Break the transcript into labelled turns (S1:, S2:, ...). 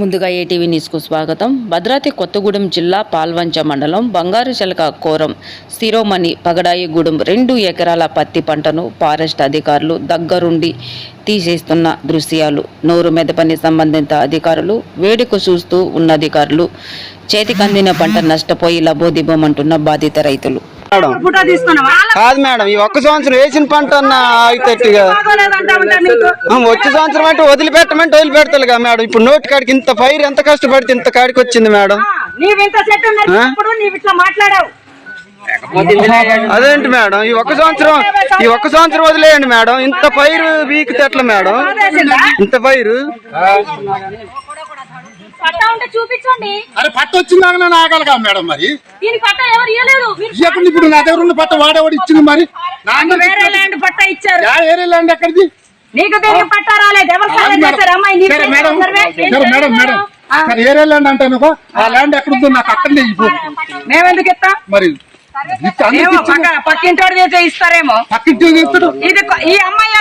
S1: ముందుగా ఏటీవీ న్యూస్కు స్వాగతం. భద్రాద్రి కొత్తగూడెం జిల్లా పాల్వంచ మండలం బంగారుచలక కోరం శిరోమణి పగడాయిగూడెం రెండు ఎకరాల పత్తి పంటను ఫారెస్ట్ అధికారులు దగ్గరుండి తీసేస్తున్న దృశ్యాలు. నోరు మెదపని సంబంధిత అధికారులు వేడుక చూస్తూ ఉన్న అధికారులు చేతికందిన పంట నష్టపోయి లబోదిబోమంటున్న బాధిత రైతులు.
S2: మేడం కాదు మేడం ఈ ఒక్క సంవత్సరం వేసిన పంట అన్న ఆగితేట్టుగా
S3: బాగోలేదంటా ఉంటా నీకు.
S2: ఆ, వచ్చే సంవత్సరం అంటే వదిలిపెట్టమంటే వదిలిపెడతారు కదా మేడం. ఇప్పుడు నోటి కాడికి ఇంత పైరు ఎంత కష్టపడితే ఇంత కాడికి వచ్చింది మేడం. అదేంటి మేడం ఈ ఒక్క సంవత్సరం ఈ ఒక్క సంవత్సరం వదిలేయండి మేడం. ఇంత పైరు వీకితే ఎట్లా మేడం? ఇంత పైరు
S4: పట్టా ఉంటే చూపించండి.
S5: అరే పట్ట వచ్చిందాక నేను ఆగలగా మేడం మరి?
S4: దీని పట్టా ఎవరు ఇవ్వలేదు మీరు
S5: ఇవ్వకుండా ఇప్పుడు నా దగ్గర ఉన్న పట్ట వాడేవాడు ఇచ్చింది మరి?
S3: వేరే ల్యాండ్ పట్టా ఇచ్చారు.
S5: ఏరియా ల్యాండ్ ఎక్కడిది?
S3: నీకు దీనికి పట్టా రాలేదు. ఎవరు
S5: మేడం. మేడం సరే ల్యాండ్ అంటాను ఆ ల్యాండ్ ఎక్కడుందో నాకు అక్కడనే ఇవ్వు.
S3: మేమెందుకు ఇస్తాం?
S5: మరి
S3: పక్కింటోడు ఇస్తారేమో.
S5: పక్కింటి
S3: ఇది ఈ అమ్మాయి